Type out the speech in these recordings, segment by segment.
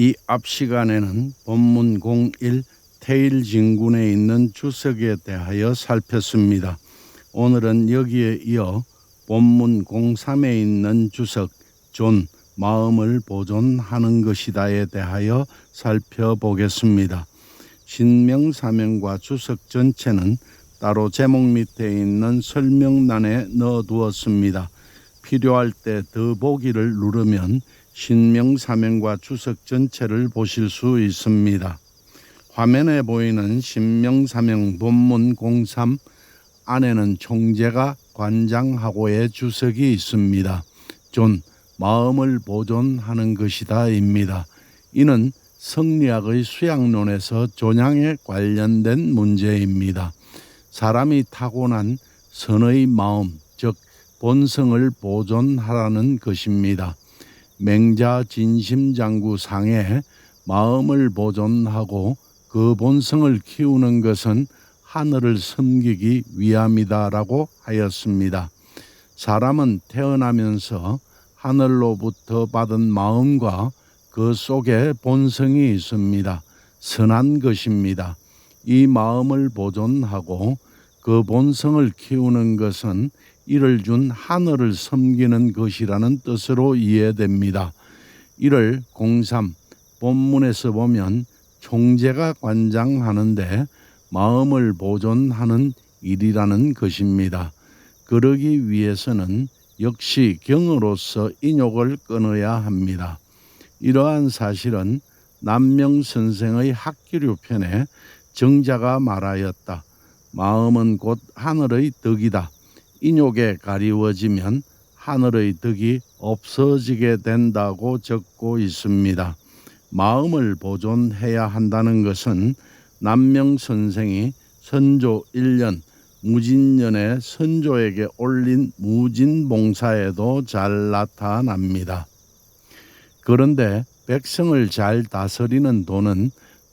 이 앞 시간에는 본문 01 테일 진군에 있는 주석에 대하여 살폈습니다. 오늘은 여기에 이어 본문 03에 있는 주석 존 마음을 보존하는 것이다에 대하여 살펴보겠습니다. 신명 사명과 주석 전체는 따로 제목 밑에 있는 설명란에 넣어 두었습니다. 필요할 때 더보기를 누르면 신명 사명과 주석 전체를 보실 수 있습니다. 화면에 보이는 신명 사명 본문 03 안에는 총재가 관장하고의 주석이 있습니다. 존 마음을 보존하는 것이다입니다. 이는 성리학의 수양론에서 존양에 관련된 문제입니다. 사람이 타고난 선의 마음, 즉 본성을 보존하라는 것입니다. 맹자 진심장구 상에 마음을 보존하고 그 본성을 키우는 것은 하늘을 섬기기 위함이다라고 하였습니다. 사람은 태어나면서 하늘로부터 받은 마음과 그 속에 본성이 있습니다. 선한 것입니다. 이 마음을 보존하고 그 본성을 키우는 것은 이를 준 하늘을 섬기는 것이라는 뜻으로 이해됩니다. 이를 03 본문에서 보면 총재가 관장하는데 마음을 보존하는 일이라는 것입니다. 그러기 위해서는 역시 경으로서 인욕을 끊어야 합니다. 이러한 사실은 남명 선생의 학기류 편에 정자가 말하였다. 마음은 곧 하늘의 덕이다. 인욕에 가리워지면 하늘의 덕이 없어지게 된다고 적고 있습니다. 마음을 보존해야 한다는 것은 남명 선생이 선조 1년 무진년에 선조에게 올린 무진봉사에도 잘 나타납니다. 그런데 백성을 잘 다스리는 돈은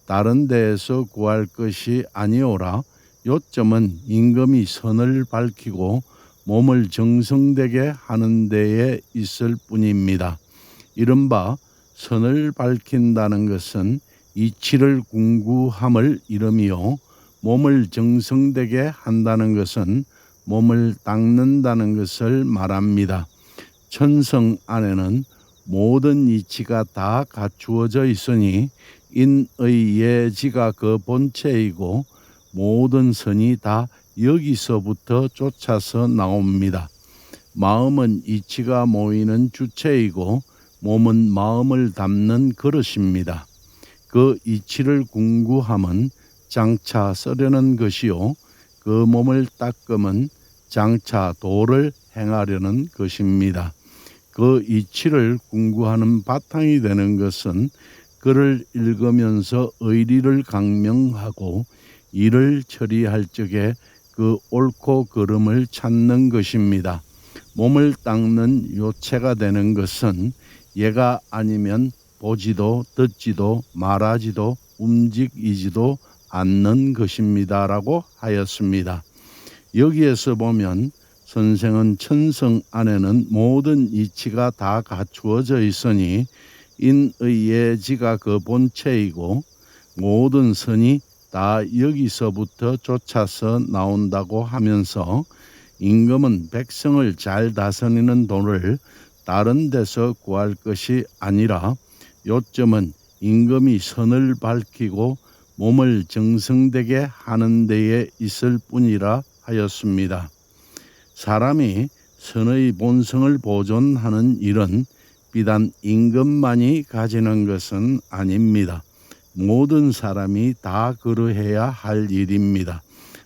다른 데에서 구할 것이 아니오라 요점은 임금이 선을 밝히고 몸을 정성되게 하는 데에 있을 뿐입니다. 이른바 선을 밝힌다는 것은 이치를 궁구함을 이름이요 몸을 정성되게 한다는 것은 몸을 닦는다는 것을 말합니다. 천성 안에는 모든 이치가 다 갖추어져 있으니 인의 예지가 그 본체이고 모든 선이 다 여기서부터 쫓아서 나옵니다. 마음은 이치가 모이는 주체이고 몸은 마음을 담는 그릇입니다. 그 이치를 궁구함은 장차 쓰려는 것이요 그 몸을 닦음은 장차 도를 행하려는 것입니다. 그 이치를 궁구하는 바탕이 되는 것은 그를 읽으면서 의리를 강명하고 일을 처리할 적에 그 옳고 그름을 찾는 것입니다. 몸을 닦는 요체가 되는 것은 얘가 아니면 보지도 듣지도 말하지도 움직이지도 않는 것입니다라고 하였습니다. 여기에서 보면 선생은 천성 안에는 모든 이치가 다 갖추어져 있으니 인의 예지가 그 본체이고 모든 선이 다 여기서부터 쫓아서 나온다고 하면서 임금은 백성을 잘 다스리는 돈을 다른 데서 구할 것이 아니라 요점은 임금이 선을 밝히고 몸을 정성되게 하는 데에 있을 뿐이라 하였습니다. 사람이 선의 본성을 보존하는 일은 비단 임금만이 가지는 것은 아닙니다. 모든 사람이 다 그러해야 할 일입니다.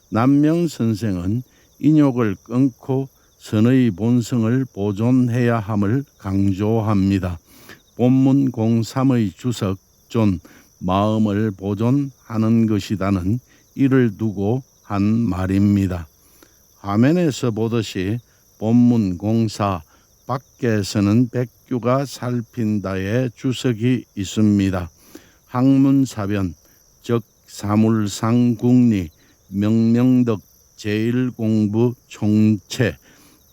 남명 선생은 인욕을 끊고 선의 본성을 보존해야 함을 강조합니다. 본문 03의 주석 존 마음을 보존하는 것이다는 이를 두고 한 말입니다. 화면에서 보듯이 본문 공사 밖에서는 백규가 살핀다의 주석이 있습니다. 학문사변 즉 사물상국리 명명덕 제일공부 총체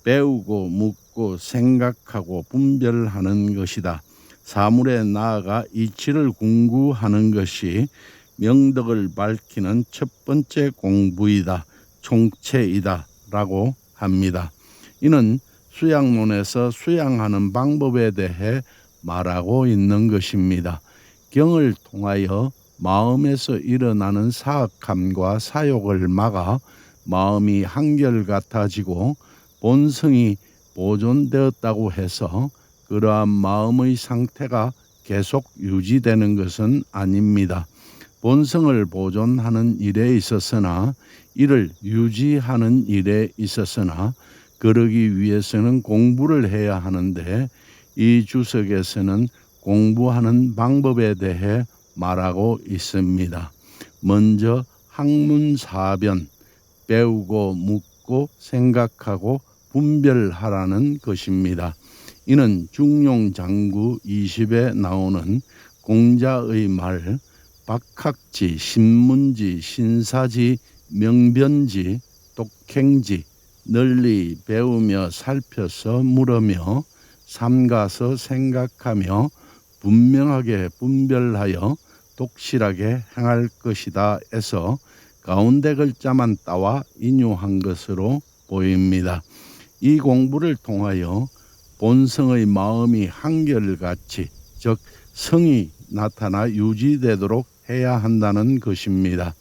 배우고 묻고 생각하고 분별하는 것이다. 사물에 나아가 이치를 궁구하는 것이 명덕을 밝히는 첫 번째 공부이다, 총체이다 라고 합니다. 이는 수양론에서 수양하는 방법에 대해 말하고 있는 것입니다. 경을 통하여 마음에서 일어나는 사악함과 사욕을 막아 마음이 한결같아지고 본성이 보존되었다고 해서 그러한 마음의 상태가 계속 유지되는 것은 아닙니다. 본성을 보존하는 일에 있어서나 이를 유지하는 일에 있어서나 그러기 위해서는 공부를 해야 하는데 이 주석에서는 공부하는 방법에 대해 말하고 있습니다. 먼저 학문사변 배우고 묻고 생각하고 분별하라는 것입니다. 이는 중용장구 20에 나오는 공자의 말 박학지, 신문지, 신사지, 명변지, 독행지 널리 배우며 살펴서 물으며 삼가서 생각하며 분명하게 분별하여 독실하게 행할 것이다 해서 가운데 글자만 따와 인용한 것으로 보입니다. 이 공부를 통하여 본성의 마음이 한결같이 즉 성이 나타나 유지되도록 해야 한다는 것입니다.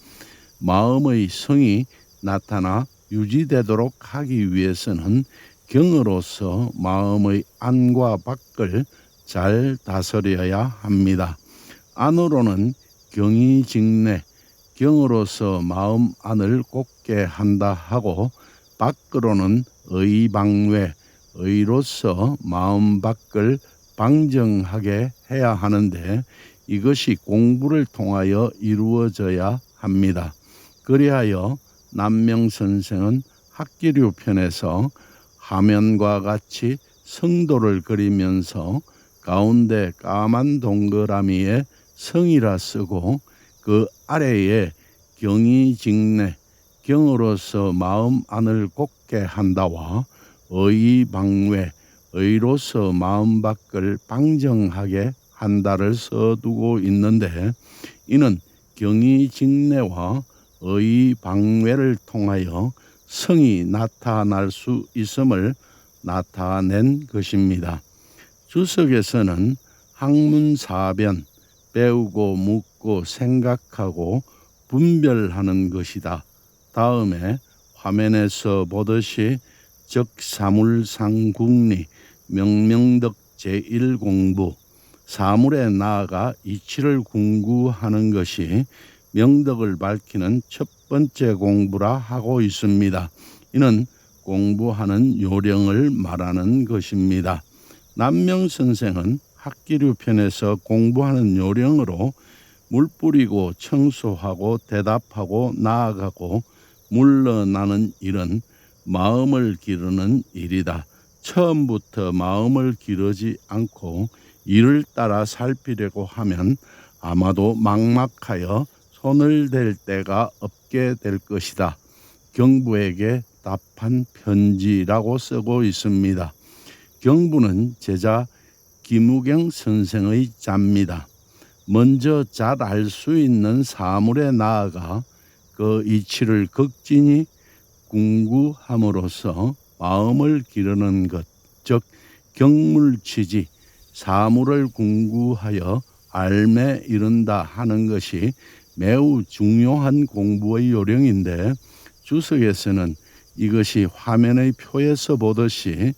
마음의 성이 나타나 유지되도록 하기 위해서는 경으로서 마음의 안과 밖을 잘 다스려야 합니다. 안으로는 경이 직내, 경으로서 마음 안을 곱게 한다 하고 밖으로는 의방외, 의로서 마음 밖을 방정하게 해야 하는데 이것이 공부를 통하여 이루어져야 합니다. 그리하여 남명 선생은 학기류 편에서 화면과 같이 성도를 그리면서 가운데 까만 동그라미에 성이라 쓰고 그 아래에 경이 직내 경으로서 마음 안을 곱게 한다와 의방외 의로서 마음 밖을 방정하게 한다를 써두고 있는데 이는 경이 직내와 의방외를 통하여 성이 나타날 수 있음을 나타낸 것입니다. 주석에서는 학문사변 배우고 묻고 생각하고 분별하는 것이다. 다음에 화면에서 보듯이 적사물상국리 명명덕 제1공부 사물에 나아가 이치를 궁구하는 것이 명덕을 밝히는 첫 번째 공부라 하고 있습니다. 이는 공부하는 요령을 말하는 것입니다. 남명 선생은 학기류 편에서 공부하는 요령으로 물 뿌리고 청소하고 대답하고 나아가고 물러나는 일은 마음을 기르는 일이다. 처음부터 마음을 기르지 않고 이를 따라 살피려고 하면 아마도 막막하여 손을 댈 때가 없게 될 것이다. 경부에게 답한 편지라고 쓰고 있습니다. 경부는 제자 김우경 선생의 자입니다. 먼저 잘 알 수 있는 사물에 나아가 그 이치를 극진히 궁구함으로써 마음을 기르는 것, 즉 경물치지 사물을 궁구하여 알매 이른다 하는 것이 매우 중요한 공부의 요령인데 주석에서는 이것이 화면의 표에서 보듯이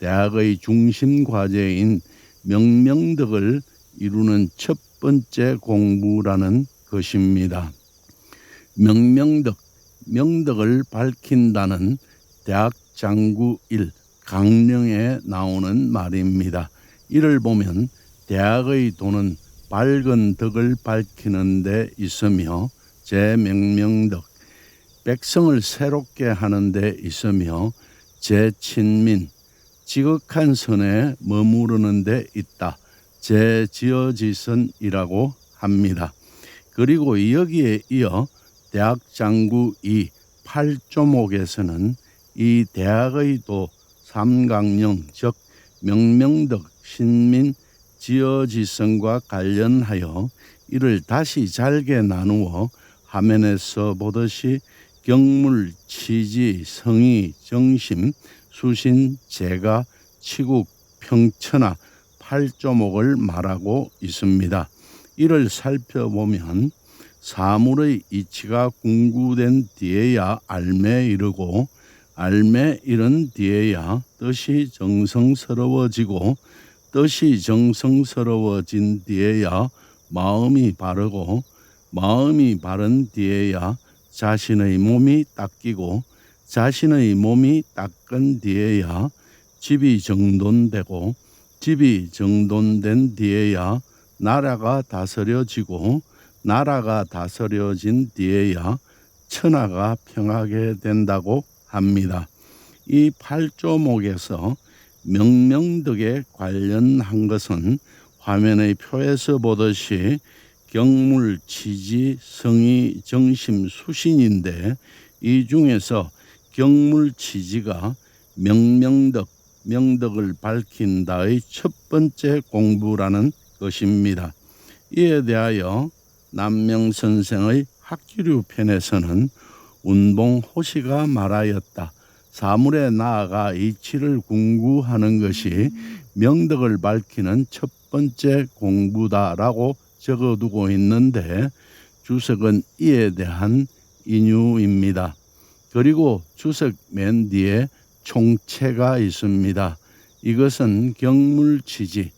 대학의 중심 과제인 명명덕을 이루는 첫 번째 공부라는 것입니다. 명명덕, 명덕을 밝힌다는 대학 장구 1 강령에 나오는 말입니다. 이를 보면 대학의 도는 밝은 덕을 밝히는 데 있으며 제 명명덕, 백성을 새롭게 하는 데 있으며 제 친민, 지극한 선에 머무르는 데 있다. 제 지어지선이라고 합니다. 그리고 여기에 이어 대학 장구 2 8조목에서는 이 대학의 도 삼강령 즉 명명덕 신민 지어지성과 관련하여 이를 다시 잘게 나누어 화면에서 보듯이 경물, 치지, 성의, 정심, 수신, 재가, 치국, 평천하, 팔조목을 말하고 있습니다. 이를 살펴보면 사물의 이치가 궁구된 뒤에야 알매 이르고 알매 이른 뒤에야 뜻이 정성스러워지고 뜻이 정성스러워진 뒤에야 마음이 바르고 마음이 바른 뒤에야 자신의 몸이 닦이고 자신의 몸이 닦은 뒤에야 집이 정돈되고 집이 정돈된 뒤에야 나라가 다스려지고 나라가 다스려진 뒤에야 천하가 평하게 된다고 합니다. 이 팔조목에서 명명덕에 관련한 것은 화면의 표에서 보듯이 경물, 치지, 성의, 정심, 수신인데 이 중에서 경물, 치지가 명명덕, 명덕을 밝힌다의 첫 번째 공부라는 것입니다. 이에 대하여 남명 선생의 학기류 편에서는 운봉 호시가 말하였다. 사물에 나아가 이치를 궁구하는 것이 명덕을 밝히는 첫 번째 공부다라고 적어두고 있는데 주석은 이에 대한 인유입니다. 그리고 주석 맨 뒤에 총체가 있습니다. 이것은 경물치지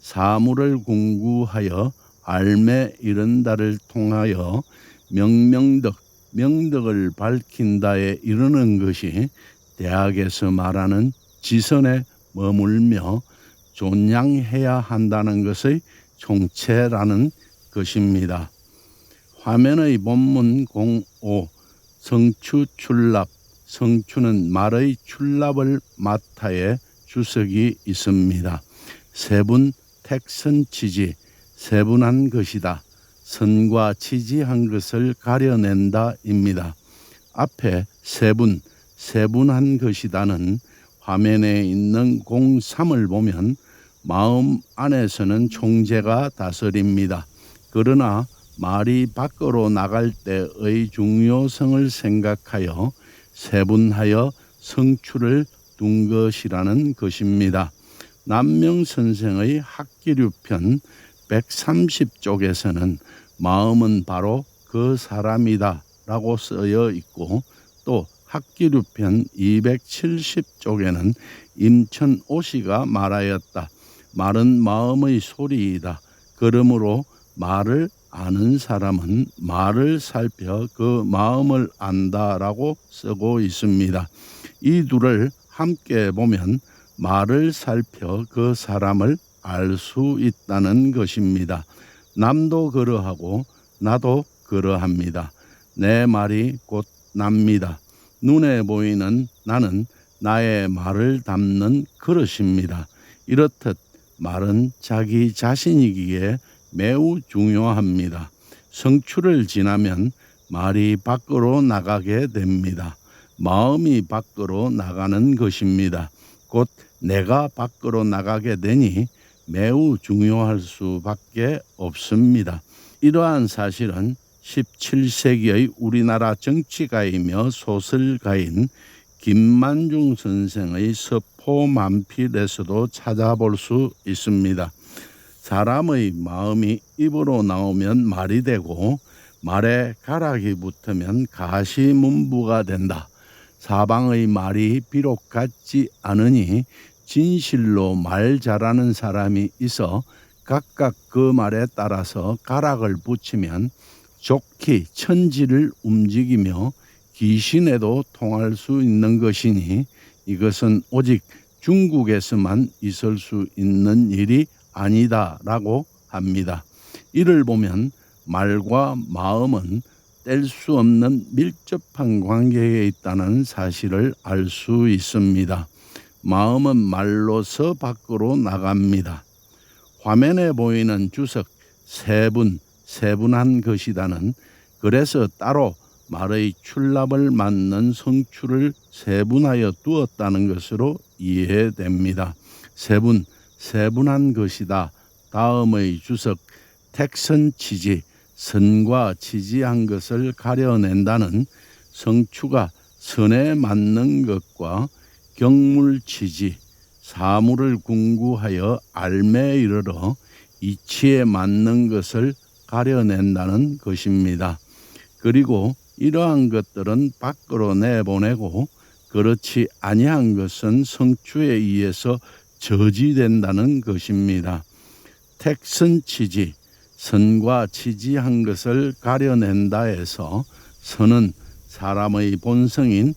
사물을 궁구하여 알매 이른다를 통하여 명명덕 명덕을 밝힌다에 이르는 것이 대학에서 말하는 지선에 머물며 존양해야 한다는 것의 총체라는 것입니다. 화면의 본문 05 성추 출납 성추는 말의 출납을 마타에 주석이 있습니다. 세분 택선 치지 세분한 것이다. 선과 치지한 것을 가려낸다입니다. 앞에 세분 세분한 것이다는 화면에 있는 03을 보면 마음 안에서는 총재가 다스립니다. 그러나 말이 밖으로 나갈 때의 중요성을 생각하여 세분하여 성추를 둔 것이라는 것입니다. 남명 선생의 학기류편 130쪽에서는 마음은 바로 그 사람이다 라고 쓰여 있고 또 학기류편 270쪽에는 임천 오 씨가 말하였다. 말은 마음의 소리이다. 그러므로 말을 아는 사람은 말을 살펴 그 마음을 안다라고 쓰고 있습니다. 이 둘을 함께 보면 말을 살펴 그 사람을 알 수 있다는 것입니다. 남도 그러하고 나도 그러합니다. 내 말이 곧 납니다. 눈에 보이는 나는 나의 말을 담는 그릇입니다. 이렇듯 말은 자기 자신이기에 매우 중요합니다. 성추를 지나면 말이 밖으로 나가게 됩니다. 마음이 밖으로 나가는 것입니다. 곧 내가 밖으로 나가게 되니 매우 중요할 수밖에 없습니다. 이러한 사실은 17세기의 우리나라 정치가이며 소설가인 김만중 선생의 서포만필에서도 찾아볼 수 있습니다. 사람의 마음이 입으로 나오면 말이 되고 말에 가락이 붙으면 가시문부가 된다. 사방의 말이 비록 같지 않으니 진실로 말 잘하는 사람이 있어 각각 그 말에 따라서 가락을 붙이면 좋게 천지를 움직이며 귀신에도 통할 수 있는 것이니 이것은 오직 중국에서만 있을 수 있는 일이 아니다라고 합니다. 이를 보면 말과 마음은 뗄 수 없는 밀접한 관계에 있다는 사실을 알 수 있습니다. 마음은 말로서 밖으로 나갑니다. 화면에 보이는 주석 세분, 세분한 것이다는 그래서 따로 말의 출납을 맞는 성추를 세분하여 두었다는 것으로 이해됩니다. 세분, 세분한 것이다. 다음의 주석 택선 치지 선과 치지한 것을 가려낸다는 성추가 선에 맞는 것과 경물 치지 사물을 궁구하여 알매 이르러 이치에 맞는 것을 가려낸다는 것입니다. 그리고 이러한 것들은 밖으로 내보내고 그렇지 아니한 것은 성추에 의해서 저지된다는 것입니다. 택선 치지 선과 치지한 것을 가려낸다 해서 선은 사람의 본성인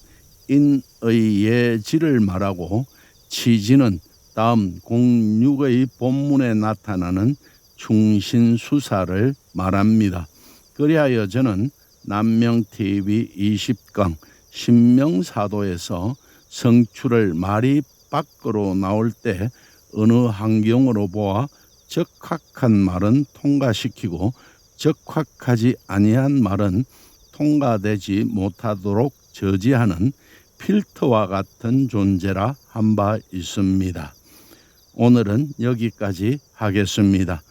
인의 예지를 말하고 치지는 다음 공육의 본문에 나타나는 충신수사를 말합니다. 그리하여 저는 남명 TV 20강 신명사도에서 성추를 말이 밖으로 나올 때 어느 환경으로 보아 적확한 말은 통과시키고 적확하지 아니한 말은 통과되지 못하도록 저지하는 필터와 같은 존재라 한 바 있습니다. 오늘은 여기까지 하겠습니다.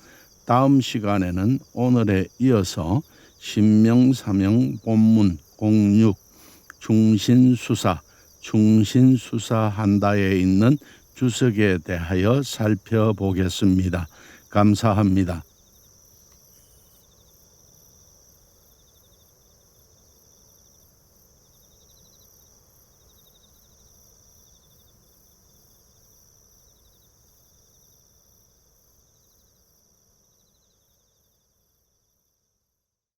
다음 시간에는 오늘에 이어서 신명사명 본문 06 중신수사 중신수사한다에 있는 주석에 대하여 살펴보겠습니다. 감사합니다.